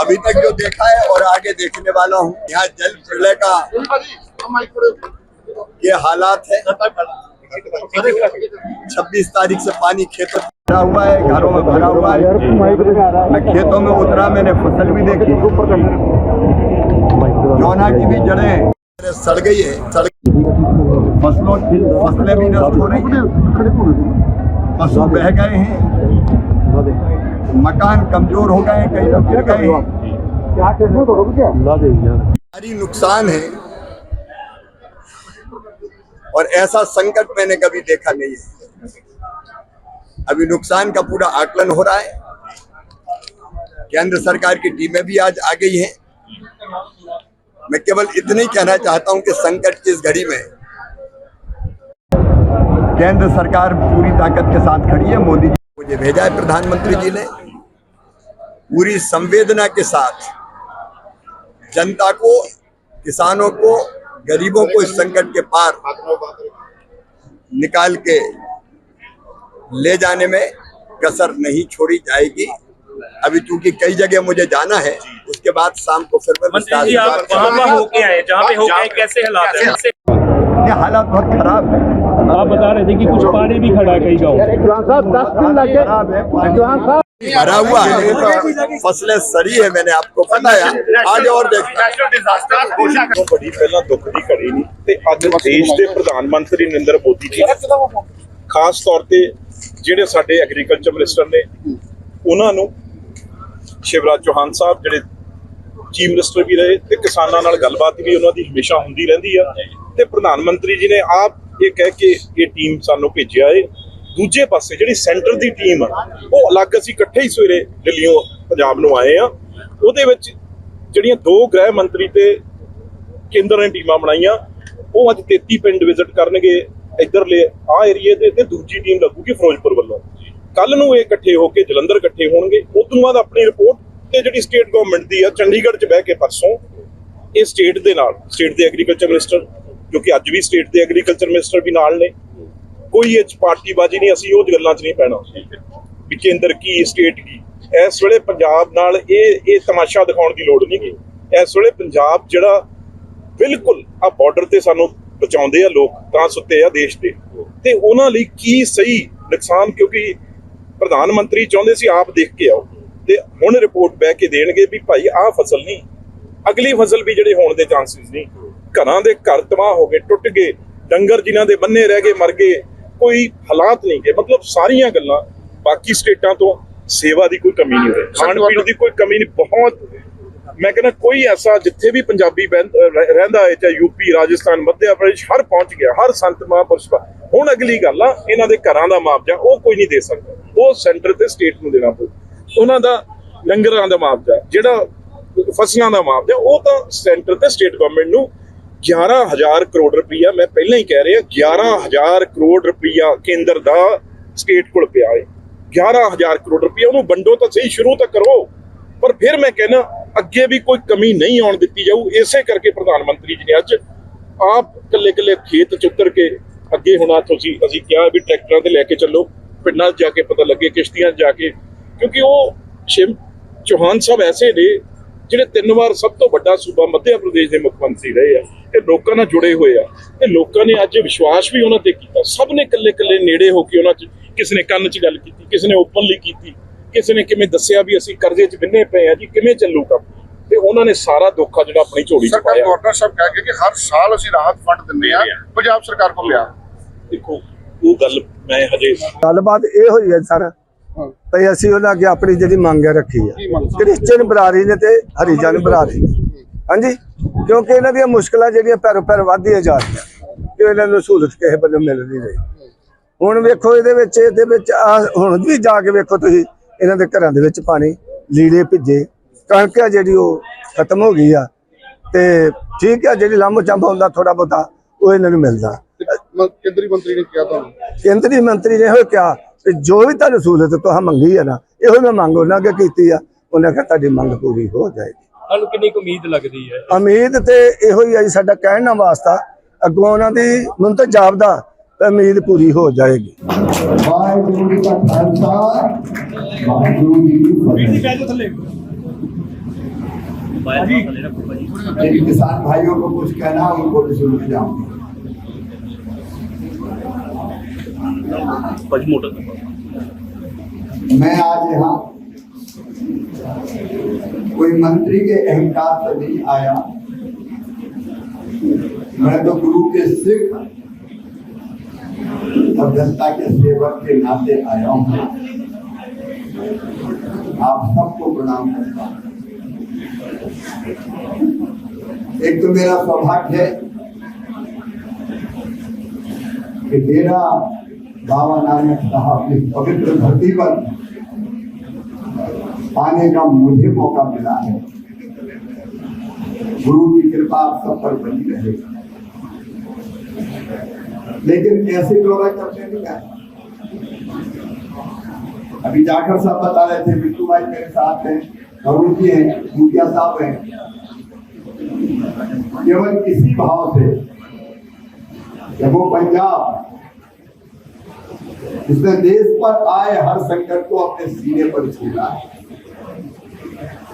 अभी तक जो देखा है और आगे देखने वाला हूँ। यहाँ जल प्रलय का ये हालात है। 26 तारीख से पानी खेतों में भरा हुआ है, घरों में भरा हुआ है। मैं खेतों में उतरा, मैंने फ़सल भी देखी। जौना की भी जड़ें सड़ गई है, सड़ फ़सलों, फ़सलें भी नष्ट हो रही हैं। पशु बह गए हैं। मकान कमज़ोर हो गए कई लोग गिर गए। हैं भारी नुकसान है और ऐसा संकट मैंने कभी देखा नहीं है। अभी नुकसान का पूरा आकलन हो रहा है। केंद्र सरकार की टीमें भी आज आ गई हैं। मैं केवल इतना ही कहना चाहता हूँ कि संकट की इस घड़ी में केंद्र सरकार पूरी ताकत के साथ खड़ी है। मोदी जी मुझे भेजा है प्रधानमंत्री जी ने। पूरी संवेदना के साथ जनता को किसानों को गरीबों को इस संकट के पार निकाल के ले जाने में कसर नहीं छोड़ी जाएगी। अभी चूँकि कई जगह मुझे जाना है उसके बाद शाम को फिर मैं मंत्री जी आप बात पे करूँगा। होके आए जहाँ पे होके आए कैसे हालात है? ये हालात बहुत खराब है। आप बता रहे थे कि कुछ पानी भी खड़ा है कई गाँव खराब है भरा हुआ है फसलें सड़ी है मैंने आपको बताया आगे और देखना नेशनल डिजास्टर घोषणा ਤੋਂ ਬੜੀ ਪਹਿਲਾਂ ਦੁੱਖ ਦੀ ਘੜੀ ਨਹੀਂ ਤੇ ਅੱਜ ਦੇਸ਼ ਦੇ ਪ੍ਰਧਾਨ ਮੰਤਰੀ ਨਰਿੰਦਰ ਮੋਦੀ ਜੀ ਖਾਸ ਤੌਰ ਤੇ ਜਿਹੜੇ ਸਾਡੇ ਐਗਰੀਕਲਚਰ ਮਿਨਿਸਟਰ ਨੇ ਉਹਨਾਂ ਨੂੰ ਸ਼ਿਵਰਾਜ ਚੌਹਾਨ ਸਾਹਿਬ ਜਿਹੜੇ ਚੀਫ ਮਿਨਿਸਟਰ ਵੀ ਰਹੇ ਤੇ ਕਿਸਾਨਾਂ ਨਾਲ ਗੱਲਬਾਤ ਵੀ ਉਹਨਾਂ ਦੀ ਹਮੇਸ਼ਾ ਹੁੰਦੀ ਰਹਿੰਦੀ ਆ ਤੇ ਪ੍ਰਧਾਨ ਮੰਤਰੀ ਜੀ ਨੇ ਆਪ ਇਹ ਕਹਿ ਕੇ ਇਹ ਟੀਮ ਸਾਨੂੰ ਭੇਜਿਆ ਏ ਦੂਜੇ ਪਾਸੇ ਜਿਹੜੀ ਸੈਂਟਰ ਦੀ ਟੀਮ ਆ, ਉਹ ਅਲੱਗ ਅਸੀਂ ਇਕੱਠੇ ਹੀ ਸਵੇਰੇ ਦਿੱਲੀੋਂ ਪੰਜਾਬ ਨੂੰ ਆਏ ਆ। ਉਹਦੇ ਵਿੱਚ ਜਿਹੜੀਆਂ ਦੋ ਗ੍ਰਹਿ ਮੰਤਰੀ ਤੇ ਕੇਂਦਰ ਨੇ ਟੀਮਾਂ ਬਣਾਈਆਂ, ਉਹ ਅੱਜ 33 ਪਿੰਡ ਵਿਜ਼ਿਟ ਕਰਨਗੇ ਇੱਧਰਲੇ ਆ ਏਰੀਏ ਦੇ ਤੇ ਦੂਜੀ ਟੀਮ ਲੱਗੂਗੀ ਫਿਰੋਜ਼ਪੁਰ ਵੱਲੋਂ। ਕੱਲ ਨੂੰ ਇਹ ਇਕੱਠੇ ਹੋ ਕੇ ਜਲੰਧਰ ਇਕੱਠੇ ਹੋਣਗੇ। ਉਸ ਤੋਂ ਬਾਅਦ ਆਪਣੀ ਰਿਪੋਰਟ ਤੇ ਜਿਹੜੀ ਸਟੇਟ ਗਵਰਨਮੈਂਟ ਦੀ ਆ, ਚੰਡੀਗੜ੍ਹ 'ਚ ਬਹਿ ਕੇ ਪਰਸੋਂ, ਇਹ ਸਟੇਟ ਦੇ ਨਾਲ, ਸਟੇਟ ਦੇ ਐਗਰੀਕਲਚਰ ਮਿਨਿਸਟਰ, ਜੋ ਕਿ ਅੱਜ ਵੀ ਸਟੇਟ ਦੇ ਐਗਰੀਕਲਚਰ ਮਿਨਿਸਟਰ ਵੀ ਨਾਲ ਨੇ ਕੋਈ ਇਹ 'ਚ ਪਾਰਟੀਬਾਜ਼ੀ ਨਹੀਂ, ਅਸੀਂ ਉਹ ਗੱਲਾਂ 'ਚ ਨਹੀਂ ਪੈਣਾ। ਵੀ ਕੇਂਦਰ ਕੀ ਸਟੇਟ ਕੀ। ਇਸ ਵੇਲੇ ਪੰਜਾਬ ਨਾਲ ਇਹ ਇਹ ਤਮਾਸ਼ਾ ਦਿਖਾਉਣ ਦੀ ਲੋੜ ਨਹੀਂ। ਗੀ ਇਸ ਵੇਲੇ ਪੰਜਾਬ ਜਿਹੜਾ ਬਿਲਕੁਲ ਆ ਬਾਰਡਰ ਤੇ ਸਾਨੂੰ ਬਚਾਉਂਦੇ ਆ ਲੋਕ, ਤਾਂ ਸੁੱਤੇ ਆ ਦੇਸ਼ ਦੇ। ਤੇ ਉਹਨਾਂ ਲਈ ਕੀ ਸਹੀ ਨੁਕਸਾਨ? ਕਿਉਂਕਿ ਪ੍ਰਧਾਨ ਮੰਤਰੀ ਚਾਹੁੰਦੇ ਸੀ ਆਪ ਦੇਖ ਕੇ ਆਓ। ਤੇ ਹੁਣ ਰਿਪੋਰਟ ਬਹਿ ਕੇ ਦੇਣਗੇ ਵੀ ਭਾਈ ਆਹ ਫਸਲ ਨਹੀਂ। ਅਗਲੀ ਫਸਲ ਵੀ ਜਿਹੜੇ ਹੋਣ ਦੇ ਚਾਂਸਸ ਨਹੀਂ। ਘਰਾਂ ਦੇ ਘਰ ਤਬਾਹ ਹੋ ਗਏ, ਟੁੱਟ ਗਏ। ਡੰਗਰ ਜਿਨ੍ਹਾਂ ਦੇ ਬੰਨੇ ਰਹਿ ਗਏ, ਮਰ ਗਏ। ਕੋਈ ਹਾਲਾਤ ਨਹੀਂ ਗਏ ਮਤਲਬ ਸਾਰੀਆਂ ਗੱਲਾਂ ਬਾਕੀ ਸਟੇਟਾਂ ਤੋਂ ਸੇਵਾ ਦੀ ਕੋਈ ਕਮੀ ਨਹੀਂ ਹੋਈ। ਖਾਣ ਪੀਣ ਦੀ ਕੋਈ ਕਮੀ ਨਹੀਂ ਬਹੁਤ। ਮੈਂ ਕਹਿੰਦਾ ਕੋਈ ਐਸਾ ਜਿੱਥੇ ਵੀ ਪੰਜਾਬੀ ਰਹਿੰਦਾ ਹੈ ਚਾਹੇ ਯੂਪੀ ਰਾਜਸਥਾਨ ਮੱਧ ਪ੍ਰਦੇਸ਼ ਹਰ ਪਹੁੰਚ ਗਿਆ ਹਰ ਸੰਤ ਮਹਾਂਪੁਰਸ਼ ਹੁਣ ਅਗਲੀ ਗੱਲ ਆ ਇਹਨਾਂ ਦੇ ਘਰਾਂ ਦਾ ਮੁਆਵਜ਼ਾ ਉਹ ਕੋਈ ਨਹੀਂ ਦੇ ਸਕਦਾ। ਉਹ ਸੈਂਟਰ ਤੇ ਸਟੇਟ ਨੂੰ ਦੇਣਾ ਪਊ। ਉਹਨਾਂ ਦਾ ਲੰਗਰਾਂ ਦਾ ਮੁਆਵਜ਼ਾ ਜਿਹੜਾ ਫਸਲਾਂ ਦਾ ਮੁਆਵਜ਼ਾ ਉਹ ਤਾਂ ਸੈਂਟਰ ਤੇ ਸਟੇਟ ਗਵਰਨਮੈਂਟ ਨੂੰ 11000 ਕਰੋੜ ਰੁਪਈਆ, ਮੈਂ ਪਹਿਲਾਂ ਹੀ ਕਹਿ ਰਿਹਾ 11000 ਕਰੋੜ ਰੁਪਈਆ ਕੇਂਦਰ ਦਾ ਸਟੇਟ ਕੋਲ ਪਿਆ ਹੈ। 11000 ਕਰੋੜ ਰੁਪਈਆ ਉਹਨੂੰ ਵੰਡੋ ਤਾਂ ਸਹੀ, ਸ਼ੁਰੂ ਤਾਂ ਕਰੋ। ਪਰ ਫਿਰ ਮੈਂ ਕਹਿੰਦਾ, ਅੱਗੇ ਵੀ ਕੋਈ ਕਮੀ ਨਹੀਂ ਆਉਣ ਦਿੱਤੀ ਜਾਊ, ਇਸੇ ਕਰਕੇ ਪ੍ਰਧਾਨ ਮੰਤਰੀ ਜੀ ਨੇ ਅੱਜ ਆਪ ਕੱਲੇ ਕੱਲੇ ਖੇਤ ਚ ਉਤਰ ਕੇ ਅੱਗੇ ਹੁਣ ਤੁਸੀਂ, ਅਸੀਂ ਕਿਹਾ ਵੀ ਟਰੈਕਟਰਾਂ ਤੇ ਲੈ ਕੇ ਚੱਲੋ, ਪਿੰਡਾਂ 'ਚ ਜਾ ਕੇ ਪਤਾ ਲੱਗੇ, ਕਿਸ਼ਤੀਆਂ 'ਚ ਜਾ ਕੇ, ਕਿਉਂਕਿ ਉਹ ਸ਼ਿਵ ਚੌਹਾਨ ਸਾਹਿਬ ਐਸੇ ਨੇ, ਜਿਹੜੇ ਤਿੰਨ ਵਾਰ ਸਭ ਤੋਂ ਵੱਡਾ ਸੂਬਾ ਮੱਧ ਪ੍ਰਦੇਸ਼ ਦੇ ਮੁੱਖ ਮੰਤਰੀ ਰਹੇ ਆ। ਤੇ ਲੋਕਾਂ ਨਾਲ ਜੁੜੇ ਹੋਏ ਆ ਤੇ ਲੋਕਾਂ ਨੇ ਅੱਜ ਵਿਸ਼ਵਾਸ ਵੀ ਉਹਨਾਂ ਤੇ ਕੀਤਾ। ਸਭ ਨੇ ਇਕੱਲੇ ਇਕੱਲੇ ਨੇੜੇ ਹੋ ਕੇ ਉਹਨਾਂ 'ਚ ਕਿਸੇ ਨੇ ਕੰਨ 'ਚ ਗੱਲ ਕੀਤੀ ਕਿਸੇ ਨੇ ਓਪਨਲੀ ਕੀਤੀ ਕਿਸੇ ਨੇ ਕਿਵੇਂ ਦੱਸਿਆ ਵੀ ਅਸੀਂ ਕਰਜ਼ੇ 'ਚ ਬਿੰਨੇ ਪਏ ਆ ਜੀ ਕਿਵੇਂ ਚੱਲੂ ਕੰਮ? ਤੇ ਉਹਨਾਂ ਨੇ ਸਾਰਾ ਦੁੱਖਾ ਜਿਹੜਾ ਆਪਣੀ ਝੋਲੀ 'ਚ ਸਰਕਾਰ ਪਾਇਆ। ਗਵਰਨਰ ਸਾਹਿਬ ਕਹਿ ਕੇ ਕਿ ਹਰ ਸਾਲ ਅਸੀਂ ਰਾਹਤ ਫੰਡ ਦਿੰਦੇ ਆ ਪੰਜਾਬ ਸਰਕਾਰ ਕੋਲ ਲਿਆ। ਦੇਖੋ ਉਹ ਗੱਲ ਮੈਂ ਹਜੇ ਗੱਲਬਾਤ ਇਹ ਹੋਈ ਹੈ ਸਰ ਭਈ ਅਸੀਂ ਉਹਨਾਂ ਅੱਗੇ ਆਪਣੀ ਜਿਹੜੀ ਮੰਗ ਹੈ ਰੱਖੀ ਹੈ। ਕੀ ਮੰਗ? ਕ੍ਰਿਸਚੀਅਨ ਬਰਾਦਰੀ ਨੇ ਤੇ ਹਰੀਜਨ ਬਰਾਦਰੀ ਹਾਂਜੀ? ਕਿਉਂਕਿ ਇਹਨਾਂ ਦੀਆਂ ਮੁਸ਼ਕਲਾਂ ਜਿਹੜੀਆਂ ਪੈਰੋ ਪੈਰ ਵਧਦੀਆਂ ਜਾ ਰਹੀਆਂ। ਕਿ ਇਹਨਾਂ ਨੂੰ ਸਹੂਲਤ ਕਿਸੇ ਵੱਲੋਂ ਮਿਲ ਨਹੀਂ। ਰਹੀ ਹੁਣ ਵੇਖੋ ਇਹਦੇ ਵਿੱਚ ਇਹਦੇ ਵਿੱਚ ਹੁਣ ਵੀ ਜਾ ਕੇ ਵੇਖੋ ਤੁਸੀਂ ਇਹਨਾਂ ਦੇ ਘਰਾਂ ਦੇ ਵਿੱਚ ਪਾਣੀ ਲੀੜੇ ਭਿੱਜੇ। ਕਣਕ ਆ ਜਿਹੜੀ ਉਹ ਖਤਮ ਹੋ ਗਈ ਆ। ਤੇ ਠੀਕ ਆ ਜਿਹੜੀ ਲੰਮ ਚੰਬ ਹੁੰਦਾ ਥੋੜਾ ਬਹੁਤਾ ਉਹ ਇਹਨਾਂ ਨੂੰ ਮਿਲਦਾ। ਤੇ ਕੇਂਦਰੀ ਮੰਤਰੀ ਨੇ ਕਿਹਾ ਤੁਹਾਨੂੰ? ਕੇਂਦਰੀ ਮੰਤਰੀ ਨੇ ਹੋਇਆ ਕਿਹਾ ਕਿ ਜੋ ਵੀ ਤੁਹਾਨੂੰ ਸਹੂਲਤ ਤੁਹਾਂ ਮੰਗੀ ਹੈ ਨਾ ਇਹੋ ਮੈਂ ਮੰਗ ਉਹਨਾਂ ਅੱਗੇ ਕੀਤੀ ਆ। ਉਹਨਾਂ ਕਿਹਾ ਤੁਹਾਡੀ ਮੰਗ ਪੂਰੀ ਹੋ ਜਾਏਗੀ। ਤੁਹਾਨੂੰ ਕਿੰਨੀ ਕੁ ਉਮੀਦ ਲੱਗਦੀ ਹੈ ਉਮੀਦ ਤੇ ਇਹੋ ਹੀ ਆ ਜੀ ਸਾਡਾ ਕਹਿਣ ਦਾ ਵਾਸਤਾ ਅੱਗੋਂ ਉਹਨਾਂ ਦੀ ਮੈਨੂੰ ਤਾਂ ਜਾਪਦਾ ਤੇ ਉਮੀਦ ਪੂਰੀ ਹੋ ਜਾਏਗੀ ਵਾਹਿਗੁਰੂ ਜੀ ਕਾ ਖਾਲਸਾ ਵਾਹਿਗੁਰੂ ਜੀ ਕੀ ਫਤਿਹ मेरे किसान भाइयों को कुछ कहना है उनको भी सुन के जाऊंगा मैं आज यहाँ कोई मंत्री के अहंकार से नहीं आया। मैं तो गुरु के सिख और जनता के सेवक के नाते आया हूँ। आप सबको प्रणाम करता एक तो मेरा सौभाग्य है कि डेरा बाबा नानक साहब इस पवित्र धरती पर आने का मुझे मौका मिला है। गुरु की कृपा आप सब पर बनी रहे। लेकिन ऐसे दौरा करने नहीं आए अभी जाकर सब बता रहे थे, बिट्टू भाई मेरे साथ हैं अरुण जी हैं, मुखिया साहब हैं। केवल इसी भाव से जब वो पंजाब इसने देश पर आए हर संकट को अपने सीने पर झेला है।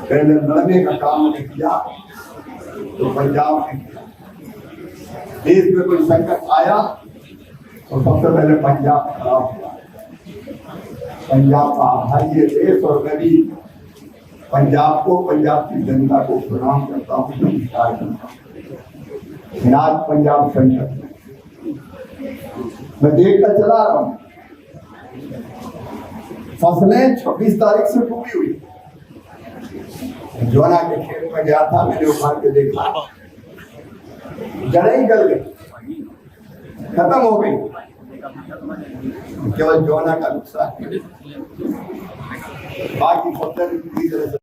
पहले लड़ने का काम नहीं किया तो पंजाब ने किया देश में कोई संकट आया तो सबसे पहले पंजाब खड़ा हुआ पंजाब का आभारी है देश और मैं भी पंजाब को पंजाब की जनता को प्रणाम करता हूँ नमस्कार करता हूँ लेकिन आज पंजाब संकट में मैं देखता चला रहा हूँ फसलें छब्बीस तारीख से डूबी हुई जोना के खेत में गया था मैंने उखाड़ के देखा जड़ें ही गल गई खत्म हो गई केवल जोना का नुकसान बाकी फसलें भी पूरी तरह से